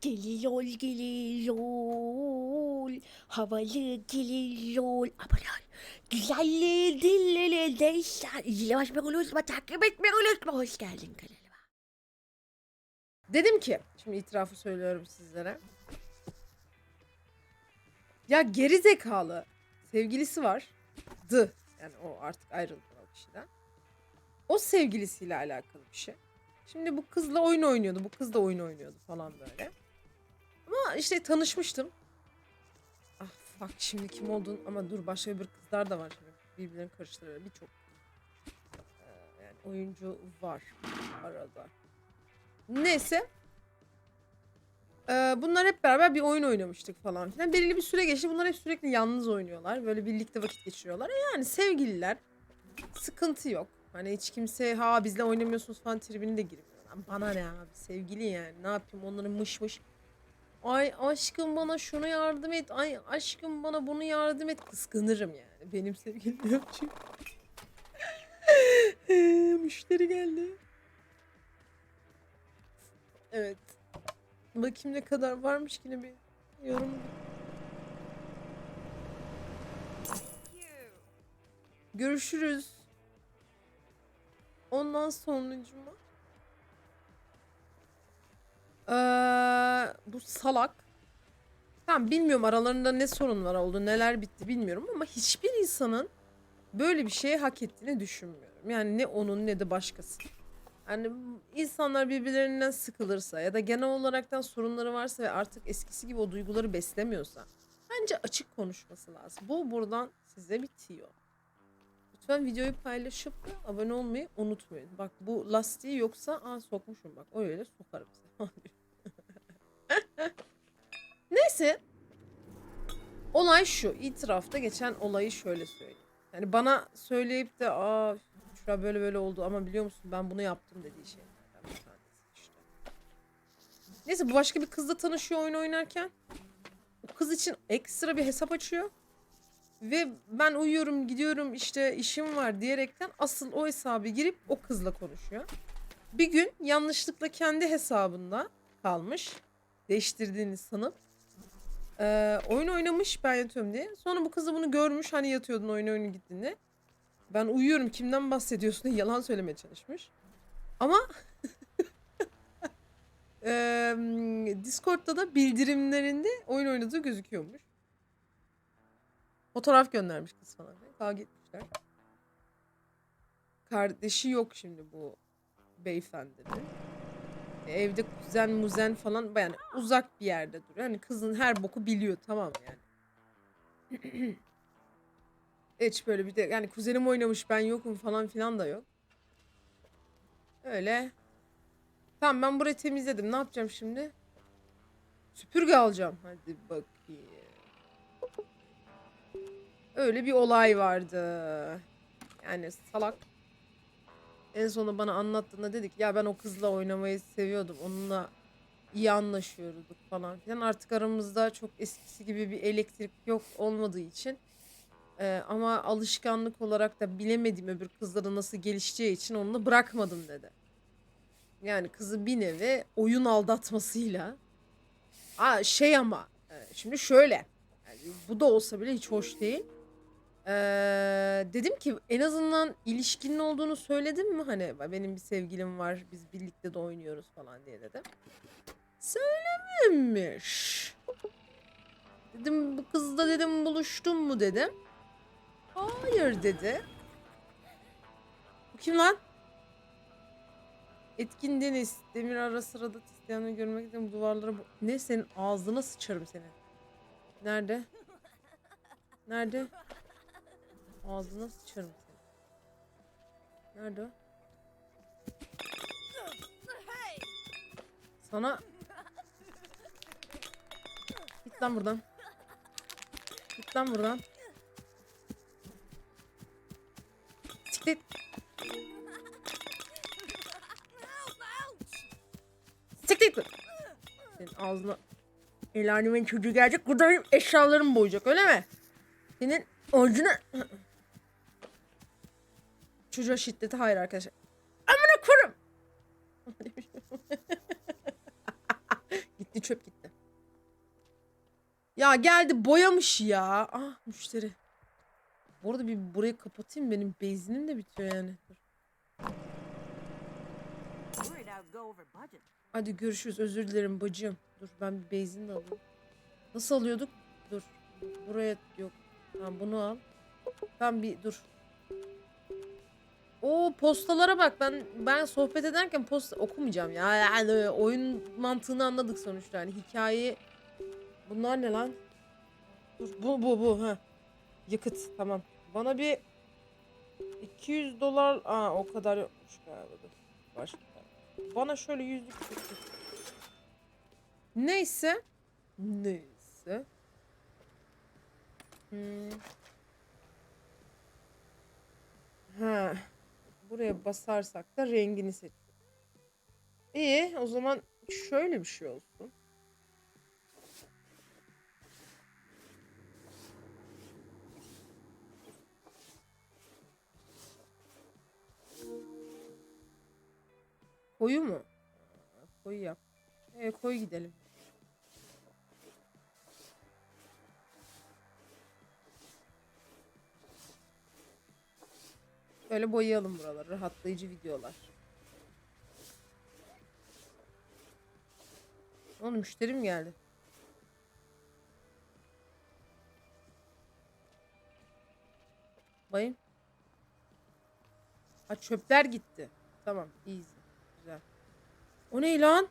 Geliyor geliyor. Havalı geliyor. Aman Güzelliği dillere değişler. İzlemek unutma. Takip etmeyi unutma. Hoş geldin kanalıma. Dedim ki, şimdi itirafı söylüyorum sizlere. Ya geri zekalı sevgilisi var. Dı. Yani o artık ayrıldı o kişiden. O sevgilisiyle alakalı bir şey. Şimdi bu kızla oyun oynuyordu. Bu kız da oyun oynuyordu falan böyle. Ama işte tanışmıştım. Ah fuck şimdi kim oldun ama dur başka bir kızlar da var şimdi. Birbirlerini karıştırıyor. Birçok Ee, yani oyuncu var arada. Neyse. Ee, bunlar hep beraber bir oyun oynamıştık falan filan. Belirli bir süre geçti. Bunlar hep sürekli yalnız oynuyorlar. Böyle birlikte vakit geçiriyorlar. E yani sevgililer. Sıkıntı yok. Hani hiç kimse ha bizle oynamıyorsunuz falan tribini de girmiyor. Lan bana ne abi sevgili yani. Ne yapayım onların mış mış. Ay aşkım bana şunu yardım et. Ay aşkım bana bunu yardım et. Kıskanırım yani. Benim sevgilim yok çünkü. Müşteri geldi. Evet. Bakayım ne kadar varmış ki ne bir yorum. Görüşürüz. Ondan sonucuma. Ee, bu salak. Tamam bilmiyorum aralarında ne sorunlar oldu, neler bitti bilmiyorum ama hiçbir insanın böyle bir şeye hak ettiğini düşünmüyorum. Yani ne onun ne de başkası. Yani insanlar birbirlerinden sıkılırsa ya da genel olaraktan sorunları varsa ve artık eskisi gibi o duyguları beslemiyorsa bence açık konuşması lazım. Bu buradan size bitiyor. Lütfen videoyu paylaşıp abone olmayı unutmayın. Bak bu lastiği yoksa aa sokmuşum bak öyle sokarım size. Neyse. Olay şu. itirafta geçen olayı şöyle söyleyeyim. Yani bana söyleyip de aa şura böyle böyle oldu ama biliyor musun ben bunu yaptım dediği şeylerden bir tanesi işte. Neyse bu başka bir kızla tanışıyor oyun oynarken. O kız için ekstra bir hesap açıyor. Ve ben uyuyorum gidiyorum işte işim var diyerekten asıl o hesabı girip o kızla konuşuyor. Bir gün yanlışlıkla kendi hesabında kalmış. Değiştirdiğini sanıp. Ee, oyun oynamış ben yatıyorum diye. Sonra bu kız da bunu görmüş hani yatıyordun oyun oyunu gittiğinde. Ben uyuyorum kimden bahsediyorsun diye yalan söylemeye çalışmış. Ama Eee, Discord'da da bildirimlerinde oyun oynadığı gözüküyormuş. Fotoğraf göndermiş kız falan. Kavga etmişler. Kardeşi yok şimdi bu beyefendinin. Evde kuzen muzen falan yani uzak bir yerde duruyor. Hani kızın her boku biliyor tamam yani. Hiç böyle bir de yani kuzenim oynamış ben yokum falan filan da yok. Öyle. Tamam ben burayı temizledim. Ne yapacağım şimdi? Süpürge alacağım. Hadi bakayım. Öyle bir olay vardı. Yani salak. En sonunda bana anlattığında dedik ya ben o kızla oynamayı seviyordum. Onunla iyi anlaşıyorduk falan filan. Artık aramızda çok eskisi gibi bir elektrik yok olmadığı için ee, ama alışkanlık olarak da bilemediğim öbür kızlara nasıl gelişeceği için onu bırakmadım dedi. Yani kızı bir nevi oyun aldatmasıyla. Aa, şey ama e, şimdi şöyle. Yani bu da olsa bile hiç hoş değil. Ee, dedim ki en azından ilişkinin olduğunu söyledim mi hani benim bir sevgilim var biz birlikte de oynuyoruz falan diye dedim. Söylememiş. Dedim bu kızla dedim buluştun mu dedim. Hayır dedi. Bu kim lan? Etkin Deniz. Demir ara sırada isteyenleri görmek için duvarlara... bu- Ne senin ağzına sıçarım seni. Nerede? Nerede? Ağzına sıçarım seni. Nerede o? Sana... Git lan buradan. Git lan buradan. Siktir. Siktir. Senin ağzına el çocuğu gelecek. Burada benim eşyalarımı boyayacak öyle mi? Senin ağzına... Çocuğa şiddeti hayır arkadaşlar. Amına kurum. Git Gitti çöp gitti. Ya geldi boyamış ya. Ah müşteri. Bu arada bir burayı kapatayım benim benzinim de bitiyor yani. Dur. Hadi görüşürüz özür dilerim bacım. Dur ben bir benzin de alayım. Nasıl alıyorduk? Dur. Buraya yok. Tamam bunu al. Tamam bir dur. O postalara bak ben ben sohbet ederken posta okumayacağım ya. Yani oyun mantığını anladık sonuçta. Yani hikayeyi Bunlar ne lan? Dur bu bu bu ha. Yakıt tamam. Bana bir 200 dolar aa o kadar yokmuş galiba. Başka. Bana şöyle yüzlük. Neyse. Neyse. Hmm. Ha. Buraya basarsak da rengini seç. İyi o zaman şöyle bir şey olsun. Koyu mu? Koyu yap. E, koyu gidelim. Böyle boyayalım buraları. Rahatlayıcı videolar. Oğlum müşterim geldi. Bayım. Ha çöpler gitti. Tamam, easy. Güzel. O ne lan?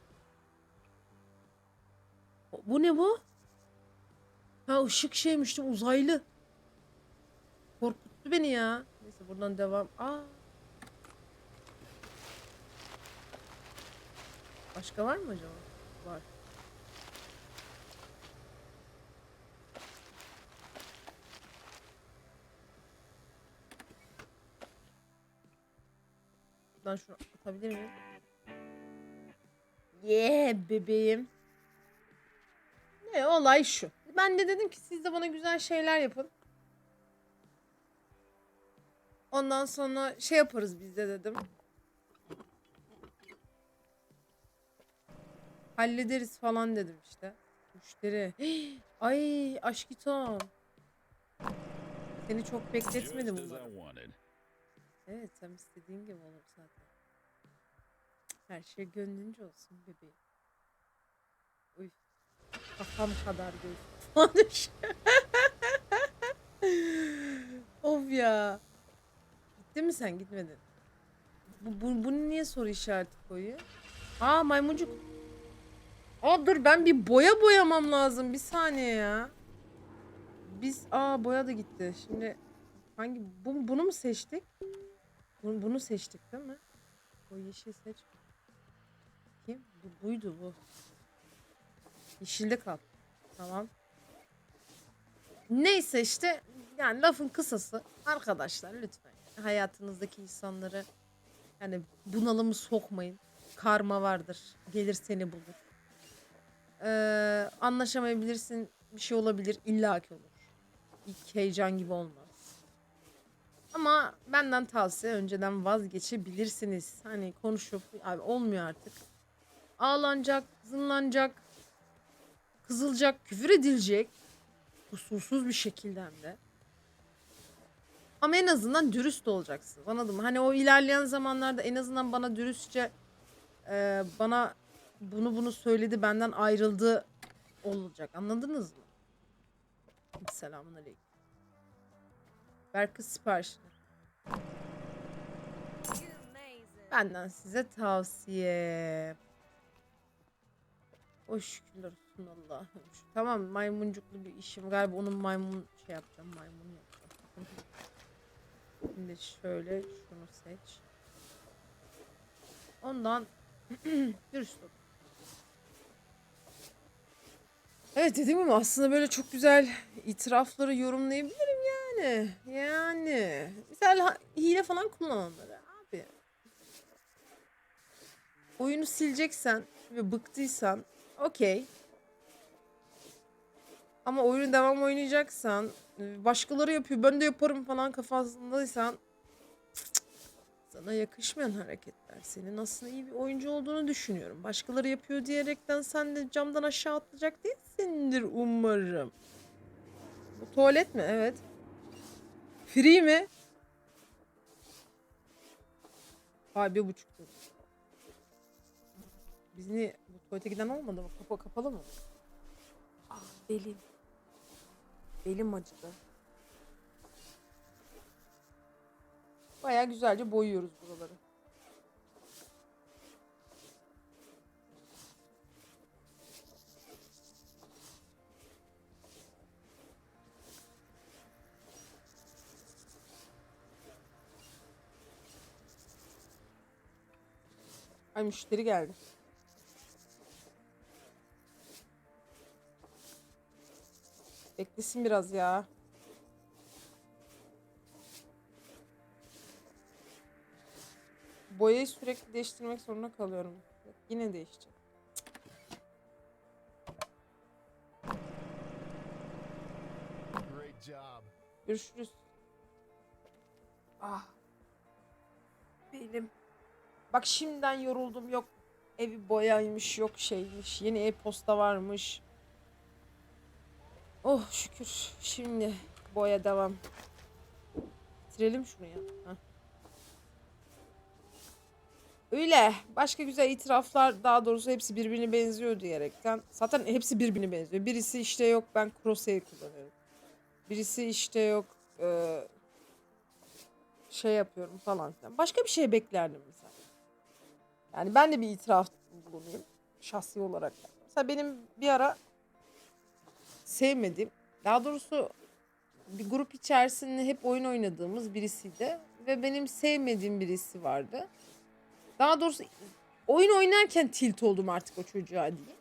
Bu ne bu? Ha ışık şeymiştim uzaylı. Korkuttu beni ya. Buradan devam. Aa. Başka var mı acaba? Var. Buradan şunu atabilir miyim? Yeah bebeğim. Ne olay şu. Ben de dedim ki siz de bana güzel şeyler yapın. Ondan sonra şey yaparız biz de dedim. Hallederiz falan dedim işte. Müşteri. Ay aşkitom. Seni çok bekletmedim umarım. Evet tam istediğin gibi olur zaten. Her şey gönlünce olsun bebeğim. Uy. Kafam kadar göz. Of ya. Gitti mi sen gitmedin? Bu, bu, bunu niye soru işareti koyuyor? Aa maymuncuk. Aa dur ben bir boya boyamam lazım. Bir saniye ya. Biz aa boya da gitti. Şimdi hangi bu, bunu mu seçtik? Bunu, bunu seçtik değil mi? O yeşil seç. Kim? Bu, buydu bu. Yeşilde kal. Tamam. Neyse işte yani lafın kısası arkadaşlar lütfen hayatınızdaki insanları yani bunalımı sokmayın. Karma vardır. Gelir seni bulur. Ee, anlaşamayabilirsin. Bir şey olabilir. illaki olur. İlk heyecan gibi olmaz. Ama benden tavsiye önceden vazgeçebilirsiniz. Hani konuşup abi olmuyor artık. Ağlanacak, zınlanacak, kızılacak, küfür edilecek. Kusursuz bir şekilde hem de. Ama en azından dürüst olacaksın. Anladın mı? Hani o ilerleyen zamanlarda en azından bana dürüstçe e, bana bunu bunu söyledi benden ayrıldı olacak. Anladınız mı? Selamun aleyküm. Ver kız siparişini. Benden size tavsiye. O şükürler olsun Allah'ım. Tamam maymuncuklu bir işim. Galiba onun maymun şey yapacağım. Maymun yapacağım. Şimdi şöyle şunu seç. Ondan dürüst ol. Evet dediğim gibi aslında böyle çok güzel itirafları yorumlayabilirim yani. Yani. Mesela hile falan kullananları abi. Oyunu sileceksen ve bıktıysan okey. Ama oyunu devam oynayacaksan başkaları yapıyor ben de yaparım falan kafasındaysan Sana yakışmayan hareketler. Senin aslında iyi bir oyuncu olduğunu düşünüyorum. Başkaları yapıyor diyerekten sen de camdan aşağı atlayacak değilsindir umarım. Bu tuvalet mi? Evet. Free mi? Hayır bir buçuk. Biz niye bu tuvalete giden olmadı mı? Kapı kapalı mı? Ah belim. Belim acıdı. Bayağı güzelce boyuyoruz buraları. Ay müşteri geldi. Beklesin biraz ya. Boyayı sürekli değiştirmek zorunda kalıyorum. Yine değişecek. Görüşürüz. Ah. Benim. Bak şimdiden yoruldum. Yok evi boyaymış, yok şeymiş. Yeni e-posta varmış. Oh şükür. Şimdi boya devam. Bitirelim şunu ya. Heh. Öyle. Başka güzel itiraflar daha doğrusu hepsi birbirine benziyor diyerekten. Zaten hepsi birbirine benziyor. Birisi işte yok ben crosshair kullanıyorum. Birisi işte yok eee, şey yapıyorum falan filan. Başka bir şey beklerdim mesela. Yani ben de bir itiraf bulunayım şahsi olarak. Mesela benim bir ara sevmediğim, daha doğrusu bir grup içerisinde hep oyun oynadığımız birisiydi ve benim sevmediğim birisi vardı. Daha doğrusu oyun oynarken tilt oldum artık o çocuğa diye.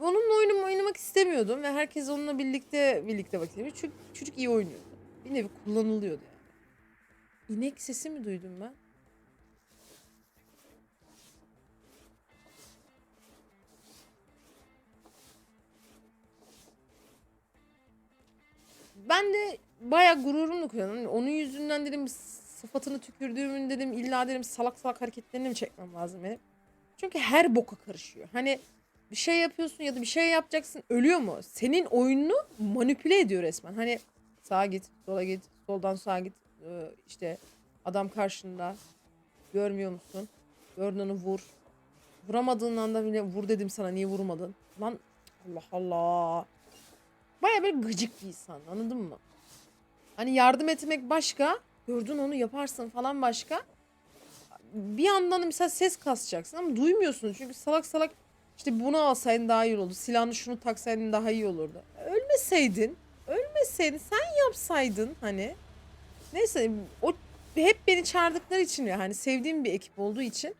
Onunla oyun oynamak istemiyordum ve herkes onunla birlikte birlikte vakit geçiriyor. Çünkü çocuk iyi oynuyordu. Bir nevi kullanılıyordu yani. İnek sesi mi duydum ben? Ben de bayağı gururumla. Hani Onun yüzünden dedim sıfatını tükürdüğümün dedim illa dedim salak salak hareketlerini mi çekmem lazım benim? Çünkü her boka karışıyor. Hani bir şey yapıyorsun ya da bir şey yapacaksın ölüyor mu? Senin oyununu manipüle ediyor resmen. Hani sağa git, sola git, soldan sağa git. Ee, işte adam karşında. Görmüyor musun? Gördün onu vur. Vuramadığın anda bile vur dedim sana niye vurmadın? Lan Allah Allah. Baya böyle gıcık bir insan anladın mı? Hani yardım etmek başka. Gördün onu yaparsın falan başka. Bir yandan da mesela ses kasacaksın ama duymuyorsun. Çünkü salak salak işte bunu alsaydın daha iyi olurdu. Silahını şunu taksaydın daha iyi olurdu. Ölmeseydin, ölmeseydin sen yapsaydın hani. Neyse o hep beni çağırdıkları için ya hani sevdiğim bir ekip olduğu için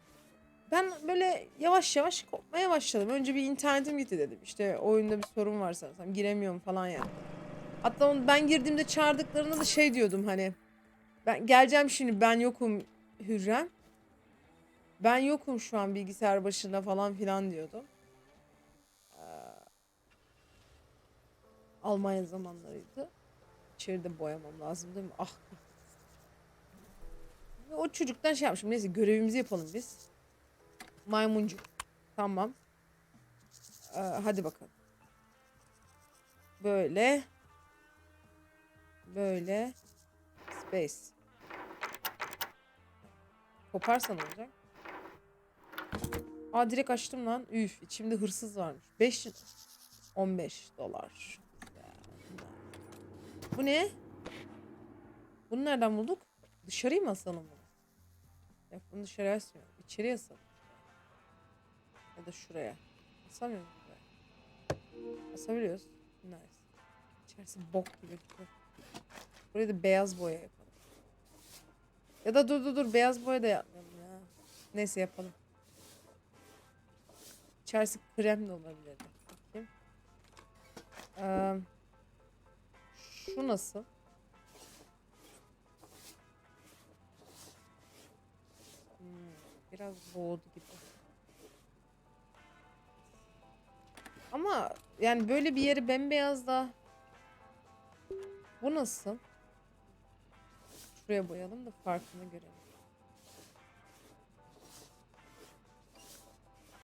ben böyle yavaş yavaş kopmaya başladım. Önce bir internetim gitti dedim. İşte oyunda bir sorun var sanırsam giremiyorum falan ya. Hatta ben girdiğimde çağırdıklarında da şey diyordum hani ben geleceğim şimdi ben yokum Hürrem. Ben yokum şu an bilgisayar başında falan filan diyordum. Ee, Almanya zamanlarıydı. İçeride boyamam lazım değil mi? Ah. O çocuktan şey yapmışım. Neyse görevimizi yapalım biz. Maymuncuk. Tamam. Ee, hadi bakalım. Böyle. Böyle. Space. Koparsan olacak. Aa direkt açtım lan. Üf içimde hırsız varmış. 5 15 dolar. Bu ne? Bunu nereden bulduk? Dışarıyı mı asalım bunu? Yok bunu dışarıya asmıyorum. İçeriye asalım. Ya da şuraya. Asamıyor muyuz buraya? Asabiliyoruz. Nice. İçerisi bok gibi. Buraya da beyaz boya yapalım. Ya da dur dur dur beyaz boya da yapmayalım ya. Neyse yapalım. İçerisi krem de olabilir. Bakayım. Ee, şu nasıl? Hmm, biraz boğdu gibi. Ama yani böyle bir yeri bembeyaz da bu nasıl? Şuraya boyayalım da farkını görelim.